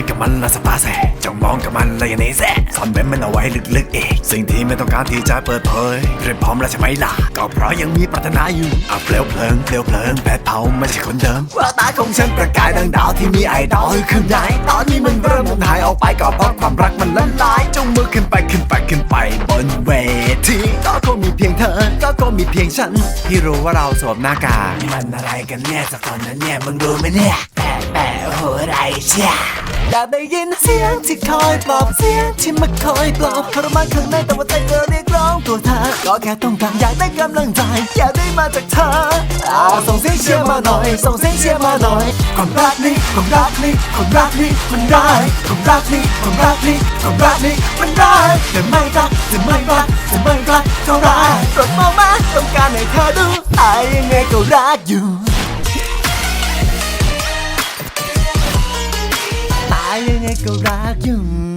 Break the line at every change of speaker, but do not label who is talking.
ยกับมันละสตาแสจ้องมองกับมันและอย่างนี้แซ่ซ่อนเว้นมันเอาไว้ลึกๆเองสิ่งที่ไม่ต้องการที่จะเปิดเผยเตรียมพร้อมแล้วใช่ไหมล่ะก็เพราะยังมีปรารถนาอยู่อะเปลวเพลิงเปลวเพลิงแผดเผาไม่ใช่คนเดิมว่าตาของฉันประกายดังดาวที่มีไอดอลอยู่ข้างในตอนนี้มันเริ่มหายออกไปก็เพราะความรักมันละลายจงมือขึ้นไปขึ้นไปขึ้นไปบนเว ก็คงมีเพียงเธอ ก็คงมีเพียงฉัน ที่รู้ว่าเราสวมหน้ากากมันอะไรกันเนี่ยสักคนนั้นเนี่ยมึงรู้ไหมเนี่ยแปะแปะโอ้โหไรเชียอยากได้ยินเสียงที่คอยปลอบเสียงที่มาคอยปลอบทรมานข้างในแต่ว่าใจเธอเรียกร้องตัวเธอก็แค่ต้องการอยากได้กำลังใจอยากได้มาจากเธออ่าส่งเสียงเชียร์มาหน่อยส่งเสียงเชียร์มาหน่อยความรักนี้ความรักนี้ความรักนี้มันได้ความรักนี้ความรักนี้ความรักนี้มันได้แต่ไม่รักจะไม่รัก จะไม่รักเท่าไรโปรดมองมาต้องการให้เธอดูไอ้ยังไงก็รักอยู่ตายยังไงก็รักอยู่